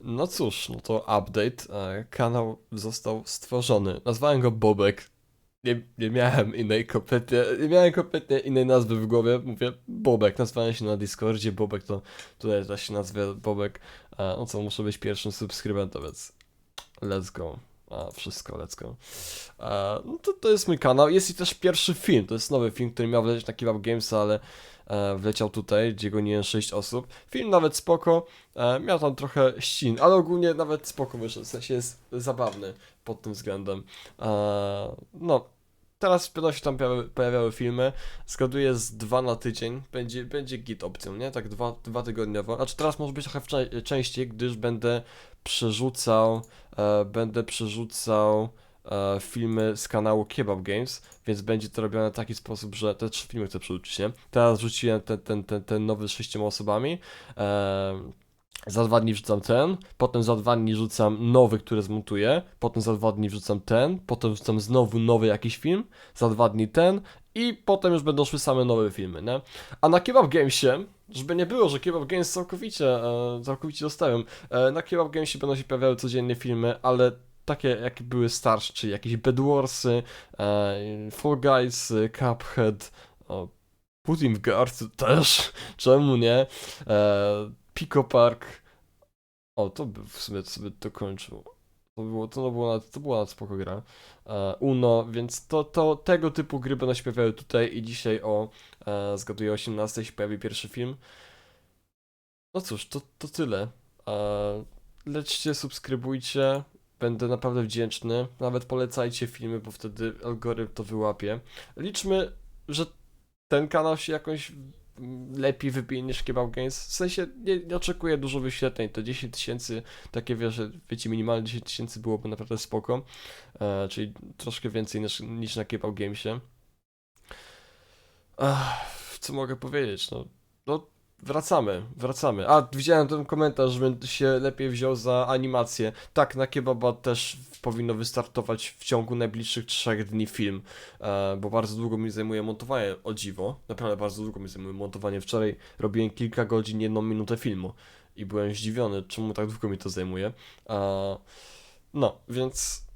No cóż, no to update. E, kanał został stworzony. Nazwałem go Bobek. Nie, nie miałem innej kompletnie, nie miałem kompletnie innej nazwy w głowie. Mówię Bobek. Nazwałem się na Discordzie Bobek, to tutaj też się nazwę Bobek. E, no co, muszę być pierwszym subskrybentem, więc let's go. A, wszystko, let's go. E, no to, to jest mój kanał. Jest i też pierwszy film. To jest nowy film, który miał wlecieć na Kebab Games, ale wleciał tutaj, gdzie goniłem 6 osób. Film nawet spoko. E, miał tam trochę ścin, ale ogólnie nawet spoko wyszedł. W sensie jest zabawny pod tym względem. E, no. Teraz będą się tam pojawiały, filmy. Zgaduję z dwa na tydzień. Będzie, będzie git opcją, nie? Tak dwa, dwa tygodniowo. Znaczy teraz może być trochę częściej, gdyż będę przerzucał, e, będę przerzucał e, filmy z kanału Kebab Games, więc będzie to robione w taki sposób, że te trzy filmy chcę przerzucić, nie? Teraz rzuciłem ten, ten, ten, ten nowy z sześcioma osobami. E, za dwa dni wrzucam ten, potem za dwa dni rzucam nowy, który zmontuję, potem za dwa dni wrzucam ten, potem wrzucam znowu nowy jakiś film, za dwa dni ten i potem już będą szły same nowe filmy, nie? A na Kebab Gamesie, żeby nie było, że Kebab Games całkowicie, e, całkowicie zostawiam, e, na Kebab Gamesie będą się pojawiały codziennie filmy, ale takie jakie były starsze, czyli jakieś Bedwarsy, e, Fall Guys, e, Cuphead, o, Putin w Guard też, czemu nie? E, Pico Park. O, to by w sumie sobie dokończył. To było, to było, to była nad spoko gra. E, Uno, więc to, to tego typu gry będą pojawiały tutaj i dzisiaj o, e, zgaduję, 18 się pojawi pierwszy film. No cóż, to, to tyle. E, lećcie, subskrybujcie. Będę naprawdę wdzięczny. Nawet polecajcie filmy, bo wtedy algorytm to wyłapie. Liczmy, że ten kanał się jakoś lepiej wybije niż Kebab Games. W sensie nie, nie oczekuję dużo wyświetleń. To 10 tysięcy, takie wiesz, że wiecie, minimalnie 10 tysięcy byłoby naprawdę spoko. E, czyli troszkę więcej niż, niż na Kebab Gamesie. Ach, co mogę powiedzieć? No, no wracamy, wracamy. A, widziałem ten komentarz, żebym się lepiej wziął za animację. Tak, na Kebaba też powinno wystartować w ciągu najbliższych trzech dni film, e, bo bardzo długo mi zajmuje montowanie, o dziwo. Naprawdę bardzo długo mi zajmuje montowanie. Wczoraj robiłem kilka godzin, jedną minutę filmu i byłem zdziwiony, czemu tak długo mi to zajmuje. E, no, więc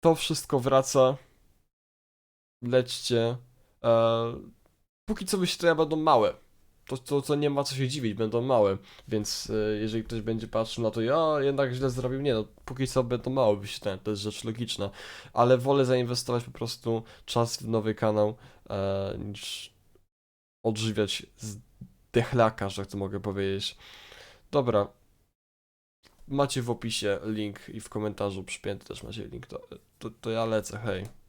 to wszystko wraca. Lećcie. E, póki co wyświetlenia będą małe. To, to, to nie ma co się dziwić, będą małe. Więc e, jeżeli ktoś będzie patrzył na to, ja jednak źle zrobił, nie no, póki co będą małe wyświetlenia, to jest rzecz logiczna. Ale wolę zainwestować po prostu czas w nowy kanał, e, niż odżywiać z dechlaka, że tak to mogę powiedzieć. Dobra. Macie w opisie link i w komentarzu przypięty też macie link, to, to, to ja lecę, hej.